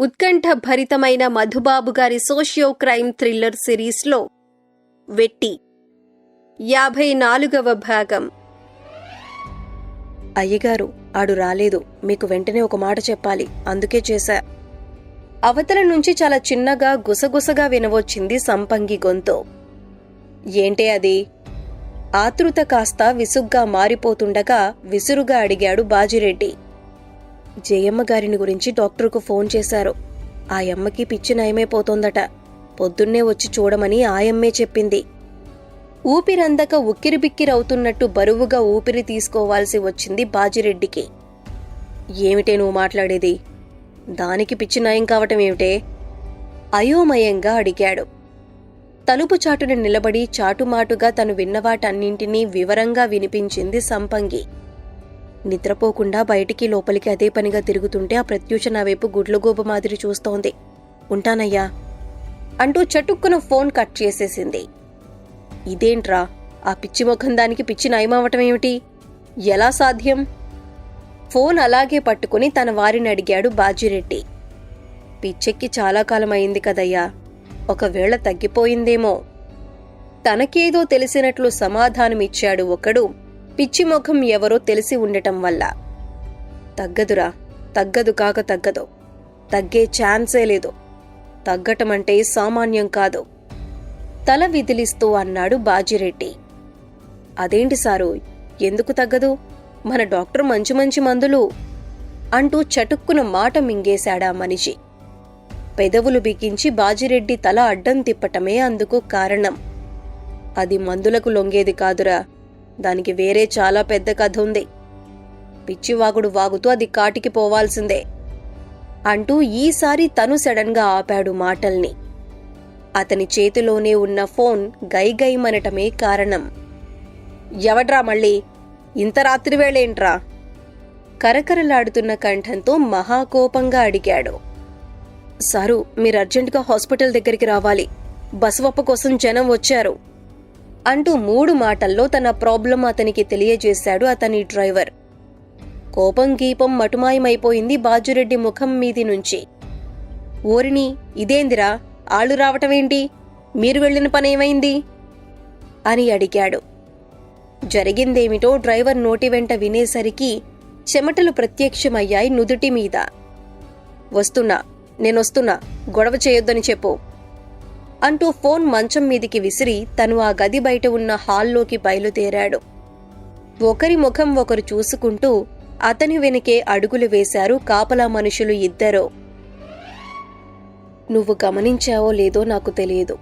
ఉత్కంఠ భరితమైన మధుబాబు గారి socio crime thriller సిరీస్లో వెట్టి. యాభై నాలుగవ భాగం. అయ్యగారు ఆడు రాలేదు. మీకు వెంటనే ఒక మాట చెప్పాలి. అందుకే చేశా. అవతల నుంచి చాలా చిన్నగా గుసగుసగా వినవచ్చింది సంపంగి గొంతు. ఏంటే అది? ఆతృత కాస్త విసుగ్గా మారిపోతుండగా విసురుగా అడిగాడు బాజిరెడ్డి. జయమ్మ గారిని గురించి డాక్టర్కు ఫోన్ చేశారు. ఆ అమ్మకి పిచ్చి నయమైపోతోందట. పొద్దున్నే వచ్చి చూడమని ఆయమ్మే చెప్పింది. ఊపిరందక ఉక్కిరిబిక్కిరవుతున్నట్టు బరువుగా ఊపిరి తీసుకోవాల్సి వచ్చింది బాజిరెడ్డికి. ఏమిటే నువ్వు మాట్లాడేది? దానికి పిచ్చి నయం కావటం ఏమిటే? అయోమయంగా అడిగాడు. తలుపు చాటున నిలబడి చాటుమాటుగా తను విన్నవాటన్నింటినీ వివరంగా వినిపించింది సంపంగి. నిద్రపోకుండా బయటికి లోపలికి అదే పనిగా తిరుగుతుంటే ఆ ప్రత్యూష నా వైపు గుడ్లగూబ మాదిరి చూస్తోంది. ఉంటానయ్యా అంటూ చటుక్కున ఫోన్ కట్ చేసేసింది. ఇదేంట్రా? ఆ పిచ్చి ముఖం దానికి పిచ్చి నయమవటం ఏమిటి? ఎలా సాధ్యం? ఫోన్ అలాగే పట్టుకుని తన వారిని అడిగాడు బాజిరెడ్డి. పిచ్చెక్కి చాలా కాలం అయింది కదయ్యా. ఒకవేళ తగ్గిపోయిందేమో. తనకేదో తెలిసినట్లు సమాధానమిచ్చాడు ఒకడు. పిచ్చి ముఖం ఎవరో తెలిసి ఉండటం వల్ల. తగ్గదురా తగ్గదు కాక తగ్గదు. తగ్గే ఛాన్సే లేదు. తగ్గటమంటే సామాన్యం కాదు. తల విదిలిస్తూ అన్నాడు బాజిరెడ్డి. అదేంటి సారు ఎందుకు తగ్గదు? మన డాక్టర్ మంచి మంచి మందులు అంటూ చటుక్కున మాట మింగేశాడా మనిషి? పెదవులు బిగించి బాజిరెడ్డి తల అడ్డం తిప్పటమే అందుకు కారణం. అది మందులకు లొంగేది కాదురా. దానికి వేరే చాలా పెద్ద కథ ఉంది. పిచ్చివాగుడు వాగుతూ అది కాటికి పోవాల్సిందే అంటూ ఈసారి తను సడన్గా ఆపాడు మాటల్ని. అతని చేతిలోనే ఉన్న ఫోన్ గైగైమనటమే కారణం. ఎవడ్రా మళ్ళీ? ఇంత రాత్రి వేళేంట్రా కరకరలాడుతున్న కంఠంతో మహాకోపంగా అడిగాడు. సారు మీరు అర్జెంటుగా హాస్పిటల్ దగ్గరికి రావాలి. బసవప్ప కోసం జనం వచ్చారు. అంటూ మూడు మాటల్లో తన ప్రాబ్లం అతనికి తెలియజేశాడు అతని డ్రైవర్. కోపం గీపం మటుమాయమైపోయింది బాజురెడ్డి ముఖం మీది నుంచి. ఓరిని ఇదేందిరా? ఆళ్ళు రావటమేంటి? మీరు వెళ్ళిన పనేమైంది? అని అడిగాడు. జరిగిందేమిటో డ్రైవర్ నోటి వెంట వినేసరికి చెమటలు ప్రత్యక్షమయ్యాయి నుదుటి మీద. వస్తున్నా నేనొస్తున్నా గొడవ చేయొద్దని చెప్పు. అంటూ ఫోన్ మంచం మీదికి విసిరి తను ఆ గది బయట ఉన్న హాల్లోకి బయలుదేరాడు. ఒకరి ముఖం ఒకరు చూసుకుంటూ అతని వెనుకే అడుగులు వేశారు కాపలా మనుషులు ఇద్దరూ. నువ్వు గమనించావో లేదో నాకు తెలియదు.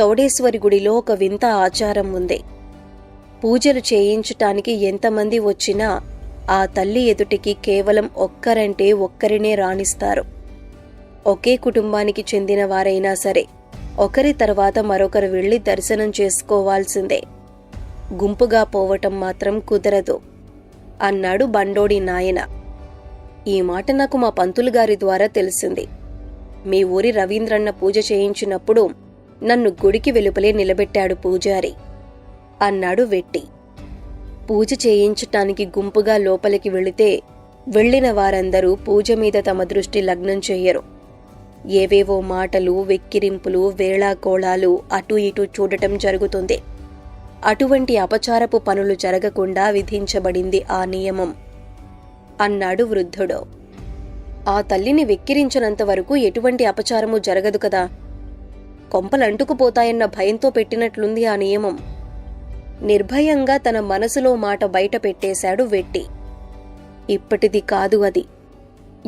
చౌడేశ్వరి గుడిలో ఒక వింత ఆచారం ఉంది. పూజలు చేయించటానికి ఎంతమంది వచ్చినా ఆ తల్లి ఎదుటికి కేవలం ఒక్కరంటే ఒక్కరినే రాణిస్తారు. ఒకే కుటుంబానికి చెందిన వారైనా సరే ఒకరి తర్వాత మరొకరు వెళ్ళి దర్శనం చేసుకోవాల్సిందే. గుంపుగా పోవటం మాత్రం కుదరదు అన్నాడు బండోడి నాయన. ఈ మాట నాకు మా పంతులు గారి ద్వారా తెలిసింది. మీ ఊరి రవీంద్రన్న పూజ చేయించినప్పుడు నన్ను గుడికి వెలుపలే నిలబెట్టాడు పూజారి అన్నాడు వెట్టి. పూజ చేయించటానికి గుంపుగా లోపలికి వెళితే వెళ్ళిన వారందరూ పూజ మీద తమ దృష్టి లగ్నం చెయ్యరు ఏవేవో మాటలు వెక్కిరింపులు వేళాకోళాలు అటు ఇటు చూడటం జరుగుతుంది. అటువంటి అపచారపు పనులు జరగకుండా విధించబడింది ఆ నియమం. అన్నాడు వృద్ధుడు. ఆ తల్లిని వెక్కిరించినంత వరకు ఎటువంటి అపచారము జరగదు కదా. కొంపలంటుకుపోతాయన్న భయంతో పెట్టినట్లుంది ఆ నియమం. నిర్భయంగా తన మనసులో మాట బయట పెట్టేశాడు వెట్టి. ఇప్పటిది కాదు అది.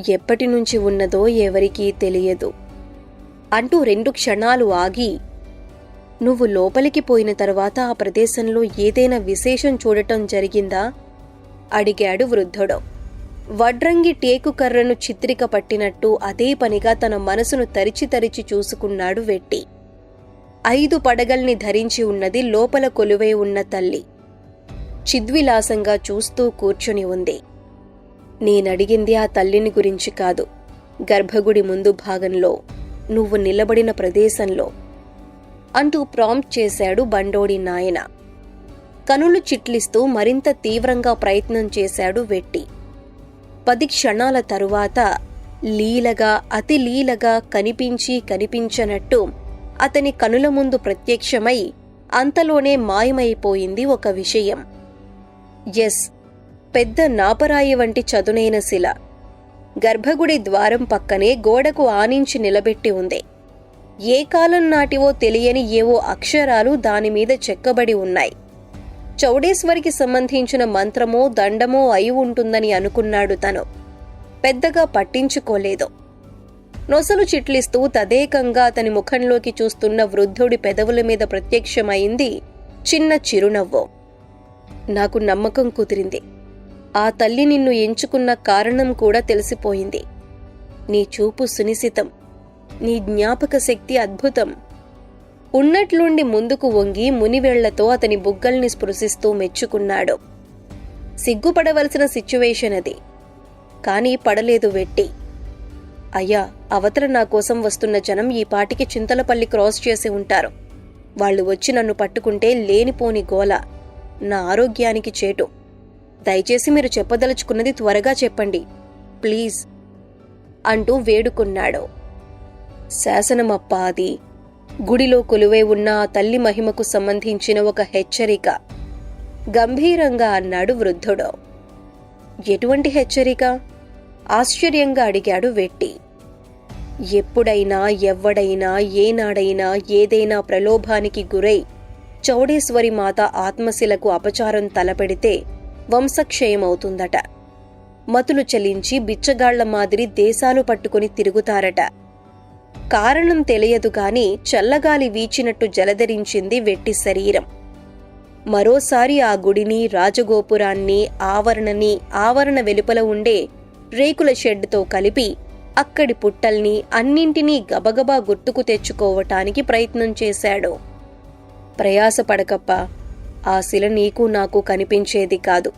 ఎప్పటి నుంచి ఉన్నదో ఎవరికీ తెలియదు. అంటూ రెండు క్షణాలు ఆగి నువ్వు లోపలికి పోయిన తర్వాత ఆ ప్రదేశంలో ఏదైనా విశేషం చూడటం జరిగిందా? అడిగాడు వృద్ధుడు. వడ్రంగి టేకు కర్రను చిత్రిక పట్టినట్టు అదే పనిగా తన మనసును తరిచి తరిచి చూసుకున్నాడు వెట్టి. ఐదు పడగల్ని ధరించి ఉన్నది లోపల కొలువై ఉన్న తల్లి. చిద్విలాసంగా చూస్తూ కూర్చుని ఉంది. నేనడిగింది ఆ తల్లిని గురించి కాదు. గర్భగుడి ముందు భాగంలో నువ్వు నిలబడిన ప్రదేశంలో అంటూ ప్రాంప్ట్ చేశాడు బండోడి నాయన. కనులు చిట్లిస్తూ మరింత తీవ్రంగా ప్రయత్నం చేశాడు వెట్టి. పది క్షణాల తరువాత లీలగా అతి లీలగా కనిపించి కనిపించనట్టు అతని కనుల ముందు ప్రత్యక్షమై అంతలోనే మాయమైపోయింది ఒక విషయం. ఎస్ పెద్ద నాపరాయి వంటి చదునైన శిల. గర్భగుడి ద్వారం పక్కనే గోడకు ఆనించి నిలబెట్టి ఉంది. ఏ కాలం నాటివో తెలియని ఏవో అక్షరాలు దానిమీద చెక్కబడి ఉన్నాయి. చౌడేశ్వరికి సంబంధించిన మంత్రమో దండమో అయి ఉంటుందని అనుకున్నాడు తను. పెద్దగా పట్టించుకోలేదు. నొసలు చిట్లిస్తూ తదేకంగా అతని ముఖంలోకి చూస్తున్న వృద్ధుడి పెదవుల మీద ప్రత్యక్షమైంది చిన్న చిరునవ్వు. నాకు నమ్మకం కుదిరింది. ఆ తల్లి నిన్ను ఎంచుకున్న కారణం కూడా తెలిసిపోయింది. నీ చూపు సునిశితం నీ జ్ఞాపక శక్తి అద్భుతం. ఉన్నట్లుండి ముందుకు వంగి మునివేళ్ళతో అతని బుగ్గల్ని స్పృశిస్తూ మెచ్చుకున్నాడు. సిగ్గుపడవలసిన సిచ్యువేషన్ అది. కానీ పడలేదు వెట్టి. అయ్యా అవతల నా కోసం వస్తున్న జనం ఈ పాటికి చింతలపల్లి క్రాస్ చేసి ఉంటారు. వాళ్ళు వచ్చి నన్ను పట్టుకుంటే లేనిపోని గోల. నా ఆరోగ్యానికి చేటు. దయచేసి మీరు చెప్పదలుచుకున్నది త్వరగా చెప్పండి. ప్లీజ్ అంటూ వేడుకున్నాడు. శాసనమప్ప అది. గుడిలో కొలువై ఉన్న ఆ తల్లి మహిమకు సంబంధించిన ఒక హెచ్చరిక. గంభీరంగా అన్నాడు వృద్ధుడు. ఎటువంటి హెచ్చరిక? ఆశ్చర్యంగా అడిగాడు వెట్టి. ఎప్పుడైనా ఎవ్వడైనా ఏనాడైనా ఏదైనా ప్రలోభానికి గురై చౌడేశ్వరి మాత ఆత్మశిలకు అపచారం తలపెడితే వంశక్షయమవుతుందట మతులు చలించి బిచ్చగాళ్ళ మాదిరి దేశాలు పట్టుకుని తిరుగుతారట. కారణం తెలియదు గాని చల్లగాలి వీచినట్టు జలధరించింది వెట్టి శరీరం. మరోసారి ఆ గుడిని రాజగోపురాన్ని ఆవరణని ఆవరణ వెలుపల ఉండే రేకుల షెడ్డుతో కలిపి అక్కడి పుట్టల్ని అన్నింటినీ గబగబా గుర్తుకు తెచ్చుకోవటానికి ప్రయత్నం చేశాడు. ప్రయాసపడకప్ప ఆ శిల నీకు నాకు కనిపించేది కాదు.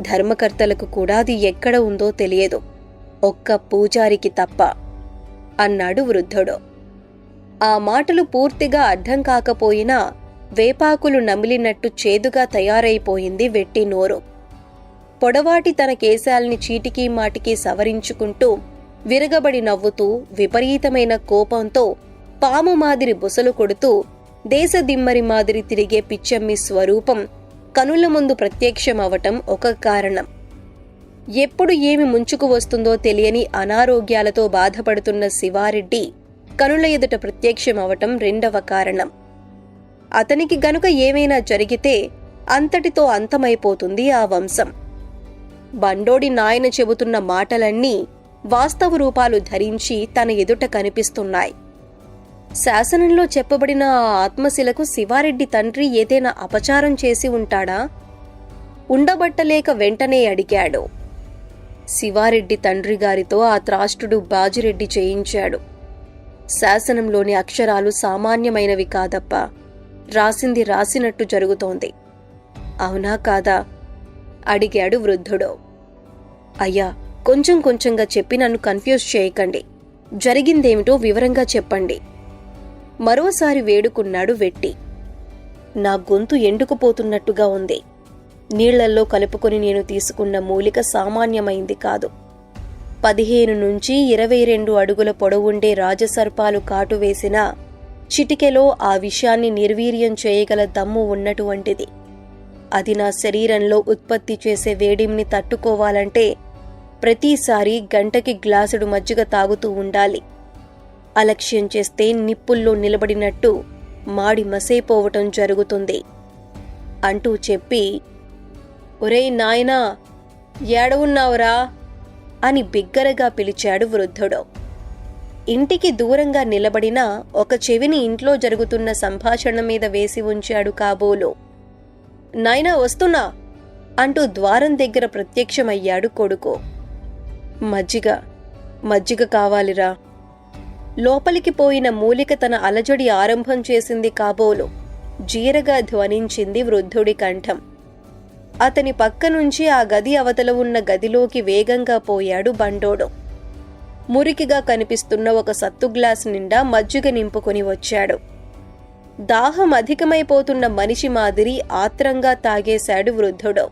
ధర్మకర్తలకు కూడా అది ఎక్కడ ఉందో తెలియదు. ఒక్క పూజారికి తప్ప అన్నాడు వృద్ధుడు. ఆ మాటలు పూర్తిగా అర్థం కాకపోయినా వేపాకులు నమిలినట్టు చేదుగా తయారైపోయింది వెట్టి నోరు. పొడవాటి తన కేశాల్ని చీటికీ మాటికి సవరించుకుంటూ విరగబడి నవ్వుతూ విపరీతమైన కోపంతో పాము మాదిరి బుసలు కొడుతూ దేశదిమ్మరి మాదిరి తిరిగే పిచ్చమ్మి స్వరూపం కనుల ముందు ప్రత్యక్షమవటం ఒక కారణం. ఎప్పుడు ఏమి ముంచుకు వస్తుందో తెలియని అనారోగ్యాలతో బాధపడుతున్న శివారెడ్డి కనుల ఎదుట ప్రత్యక్షమవటం రెండవ కారణం. అతనికి గనుక ఏమైనా జరిగితే అంతటితో అంతమైపోతుంది ఆ వంశం. బండోడి నాయన చెబుతున్న మాటలన్నీ వాస్తవ రూపాలు ధరించి తన ఎదుట కనిపిస్తున్నాయి. శాసనంలో చెప్పబడిన ఆ ఆత్మశిలకు శివారెడ్డి తండ్రి ఏదైనా అపచారం చేసి ఉంటాడా? ఉండబట్టలేక వెంటనే అడిగాడు. శివారెడ్డి తండ్రి గారితో ఆ త్రాష్టుడు బాజిరెడ్డి చేయించాడు. శాసనంలోని అక్షరాలు సామాన్యమైనవి కాదప్ప. రాసింది రాసినట్టు జరుగుతోంది. అవునా కాదా? అడిగాడు వృద్ధుడు. అయ్యా కొంచెం కొంచెంగా చెప్పి నన్ను కన్ఫ్యూజ్ చేయకండి. జరిగిందేమిటో వివరంగా చెప్పండి. మరోసారి వేడుకున్నాడు వెట్టి. నా గొంతు ఎండుకుపోతున్నట్టుగా ఉంది? నీళ్ళల్లో కలుపుకొని నేను తీసుకున్న మూలిక సామాన్యమైంది కాదు. పదిహేను నుంచి ఇరవై రెండు అడుగుల పొడవుండే రాజసర్పాలు కాటు వేసిన చిటికెలో ఆ విషయాన్ని నిర్వీర్యం చేయగల దమ్ము ఉన్నటువంటిది. అది నా శరీరంలో ఉత్పత్తి చేసే వేడిమిని తట్టుకోవాలంటే ప్రతిసారి గంటకి గ్లాసుడు మజ్జిగ తాగుతూ ఉండాలి. అలక్ష్యం చేస్తే నిప్పుల్లో నిలబడినట్టు మాడి మసైపోవటం జరుగుతుంది అంటూ చెప్పి ఒరేయ్ నాయనా ఏడవున్నావురా? అని బిగ్గరగా పిలిచాడు వృద్ధుడు. ఇంటికి దూరంగా నిలబడిన ఒక చెవిని ఇంట్లో జరుగుతున్న సంభాషణ మీద వేసి ఉంచాడు కాబోలు. నాయనా వస్తున్నా! అంటూ ద్వారం దగ్గర ప్రత్యక్షమయ్యాడు కొడుకు. మజ్జిగ మజ్జిగ కావాలిరా. లోపలికి పోయిన మూలిక తన అలజడి ఆరంభం చేసింది కాబోలు. జీరగా ధ్వనించింది వృద్ధుడి కంఠం. అతని పక్క నుంచి ఆ గది అవతల ఉన్న గదిలోకి వేగంగా పోయాడు బండోడు. మురికిగా కనిపిస్తున్న ఒక సత్తు గ్లాస్ నిండా మజ్జిగ నింపుకొని వచ్చాడు. దాహం అధికమైపోతున్న మనిషి మాదిరి ఆత్రంగా తాగేశాడు వృద్ధుడు.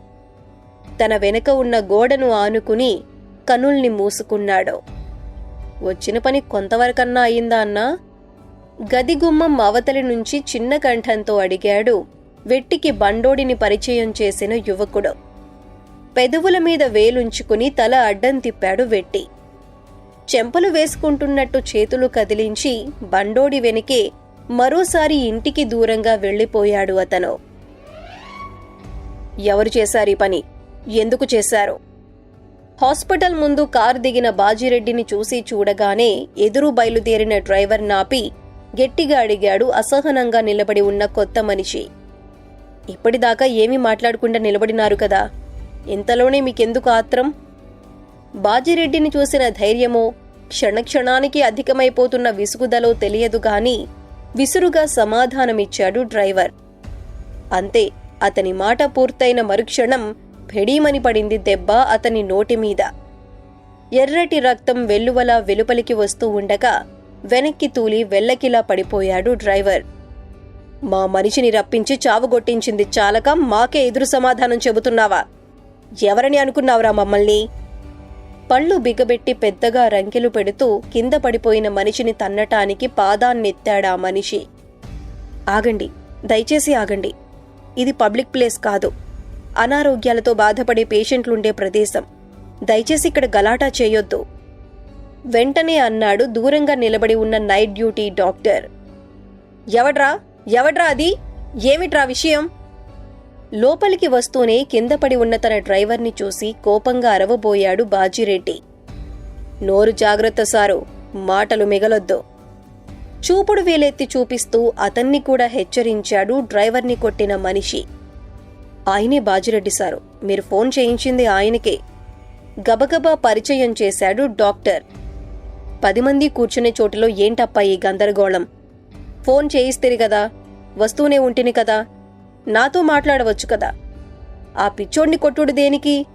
తన వెనక ఉన్న గోడను ఆనుకుని కనుల్ని మూసుకున్నాడు. వచ్చిన పని కొంతవరకన్నా అయిందా అన్నా? గది గుమ్మం అవతలి నుంచి చిన్న కంఠంతో అడిగాడు. వెట్టికి బండోడిని పరిచయం చేసిన యువకుడు. పెదవుల మీద వేలుంచుకుని తల అడ్డం తిప్పాడు వెట్టి. చెంపలు వేసుకుంటున్నట్టు చేతులు కదిలించి బండోడి వెనకే మరోసారి ఇంటికి దూరంగా వెళ్ళిపోయాడు అతను. ఎవరు చేశారు ఈ పని? ఎందుకు చేశారు? హాస్పిటల్ ముందు కారు దిగిన బాజిరెడ్డిని చూసి చూడగానే ఎదురు బయలుదేరిన డ్రైవర్ నాపి గట్టిగా అడిగాడు అసహనంగా నిలబడి ఉన్న కొత్త మనిషి. ఇప్పటిదాకా ఏమీ మాట్లాడకుండా నిలబడినారు కదా ఇంతలోనే మీకెందుకు ఆత్రం? బాజిరెడ్డిని చూసిన ధైర్యమో క్షణక్షణానికి అధికమైపోతున్న విసుగుదలో తెలియదు గాని విసురుగా సమాధానమిచ్చాడు డ్రైవర్. అంతే అతని మాట పూర్తయిన మరుక్షణం భెడీమని పడింది దెబ్బ అతని నోటి మీద. ఎర్రటి రక్తం వెల్లువలా వెలుపలికి వస్తూ ఉండగా వెనక్కి తూలి వెల్లకిలా పడిపోయాడు డ్రైవర్. మా మనిషిని రప్పించి చావుగొట్టించింది చాలక మాకే ఎదురు సమాధానం చెబుతున్నావా? ఎవరని అనుకున్నావురా మమ్మల్ని? పళ్ళు బిగబెట్టి పెద్దగా రంకెలు పెడుతూ కింద పడిపోయిన మనిషిని తన్నటానికి పాదాన్నెత్తాడా మనిషి. ఆగండి దయచేసి ఆగండి. ఇది పబ్లిక్ ప్లేస్ కాదు. అనారోగ్యాలతో బాధపడే పేషెంట్లుండే ప్రదేశం. దయచేసి ఇక్కడ గలాటా చేయొద్దు. వెంటనే అన్నాడు దూరంగా నిలబడి ఉన్న నైట్ డ్యూటీ డాక్టర్. ఎవడ్రా? ఎవడ్రా అది? ఏమిట్రా విషయం? లోపలికి వస్తూనే కింద పడి ఉన్న తన డ్రైవర్ని చూసి కోపంగా అరవబోయాడు బాజిరెడ్డి. నోరు జాగ్రత్త సారు మాటలు మిగలొద్దు. చూపుడు వేలెత్తి చూపిస్తూ అతన్ని కూడా హెచ్చరించాడు డ్రైవర్ని కొట్టిన మనిషి. ఆయనే బాజిరెడ్డి సారు. మీరు ఫోన్ చేయించింది ఆయనకే. గబగబా పరిచయం చేశాడు డాక్టర్. పది మంది కూర్చునే చోటులో ఏంటప్పా ఈ గందరగోళం? ఫోన్ చేయిస్తేరి కదా వస్తూనే ఉంటిని కదా నాతో మాట్లాడవచ్చు కదా. ఆ పిచ్చోడిని కొట్టుడు దేనికి?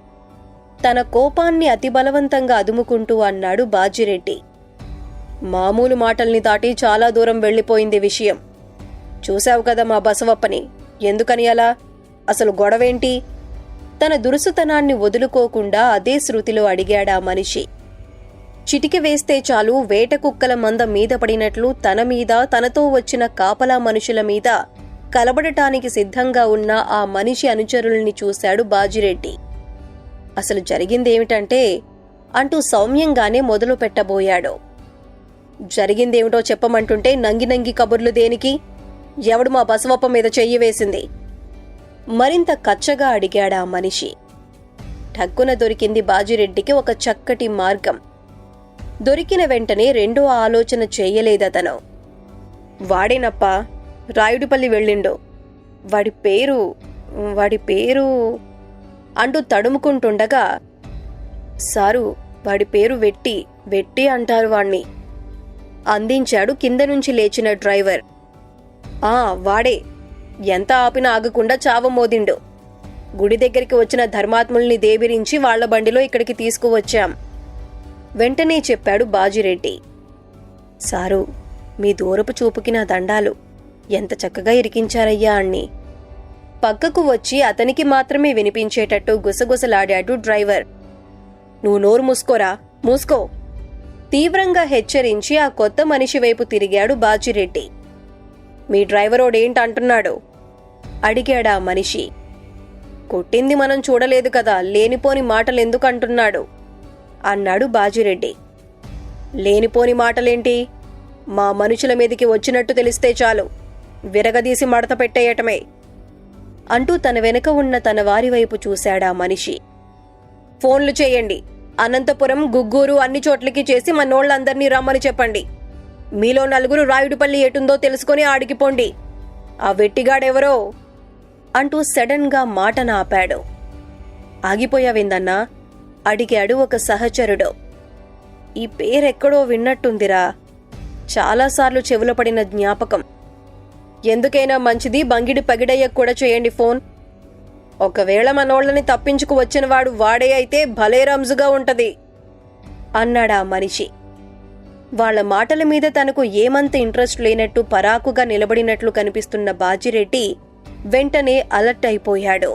తన కోపాన్ని అతి బలవంతంగా అదుముకుంటూ అన్నాడు బాజిరెడ్డి. మామూలు మాటల్ని దాటి చాలా దూరం వెళ్ళిపోయింది విషయం. చూశావు కదా మా బసవప్పని. ఎందుకని అలా? అసలు గొడవేంటి? తన దురుసుతనాన్ని వదులుకోకుండా అదే శృతిలో అడిగాడా మనిషి. చిటిక వేస్తే చాలు వేట కుక్కల మంద మీద పడినట్లు తన మీద తనతో వచ్చిన కాపలా మనుషుల మీద కలబడటానికి సిద్ధంగా ఉన్న ఆ మనిషి అనుచరుల్ని చూశాడు బాజిరెడ్డి. అసలు జరిగిందేమిటంటే అంటూ సౌమ్యంగానే మొదలు పెట్టబోయాడు. జరిగిందేమిటో చెప్పమంటుంటే నంగి నంగి కబుర్లు దేనికి? ఎవడు మా బసవప్ప మీద చెయ్యి వేసింది? మరింత కచ్చగా అడిగాడా మనిషి. ఠక్కున దొరికింది బాజిరెడ్డికి ఒక చక్కటి మార్గం. దొరికిన వెంటనే రెండో ఆలోచన చేయలేదతను. వాడేనప్ప రాయుడిపల్లి వెళ్ళిండు. వాడి పేరు వాడి పేరు అంటూ తడుముకుంటుండగా సారు వాడి పేరు వెట్టి వెట్టి అంటారు వాణ్ణి అందించాడు కింద నుంచి లేచిన డ్రైవర్. ఆ వాడే ఎంత ఆపినా ఆగకుండా చావమోదిండు గుడి దగ్గరికి వచ్చిన ధర్మాత్ముల్ని దేవిరించి వాళ్ళ బండిలో ఇక్కడికి తీసుకువచ్చాం. వెంటనే చెప్పాడు బాజిరెడ్డి. సారు మీ దూరపు చూపుకి నా దండాలు. ఎంత చక్కగా ఇరికించారయ్యా అన్ని. పక్కకు వచ్చి అతనికి మాత్రమే వినిపించేటట్టు గుసగుసలాడాడు డ్రైవర్. నువ్వు నోరు మూసుకోరా? మూసుకో. తీవ్రంగా హెచ్చరించి ఆ కొత్త మనిషి వైపు తిరిగాడు బాజిరెడ్డి. మీ డ్రైవరోడేంటంటున్నాడు? అడిగాడా మనిషి. కొట్టింది మనం చూడలేదు కదా లేనిపోని మాటలెందుకు అంటున్నాడు అన్నాడు బాజిరెడ్డి. లేనిపోని మాటలేంటి? మా మనుషుల మీదికి వచ్చినట్టు తెలిస్తే చాలు. విరగదీసి మడత పెట్టేయటమే. అంటూ తన వెనుక ఉన్న తన వారి వైపు చూశాడా మనిషి. ఫోన్లు చేయండి. అనంతపురం గుగ్గూరు అన్ని చోట్లకి చేసి మనోళ్ళందర్నీ రమ్మని చెప్పండి. మీలో నలుగురు రాయుడుపల్లి ఎటుందో తెలుసుకొని ఆడికిపోండి ఆ వెట్టిగాడెవరో అంటూ సడన్గా మాట నాపాడు ఆగిపోయావిందన్నా? అడిగాడు ఒక సహచరుడు. ఈ పేరెక్కడో విన్నట్టుందిరా. చాలాసార్లు చెవుల పడిన జ్ఞాపకం. ఎందుకైనా మంచిది బంగిడి పగిడయ్యకు కూడా చేయండి ఫోన్. ఒకవేళ మనోళ్ళని తప్పించుకు వచ్చినవాడు వాడే అయితే భలే రంజుగా ఉంటది అన్నాడా మనిషి. వాళ్ళ మాటల మీద తనకు ఏమంత ఇంట్రెస్ట్ లేనట్టు పరాకుగా నిలబడినట్లు కనిపిస్తున్న బాజిరెడ్డి వెంటనే అలర్ట్ అయిపోయాడు.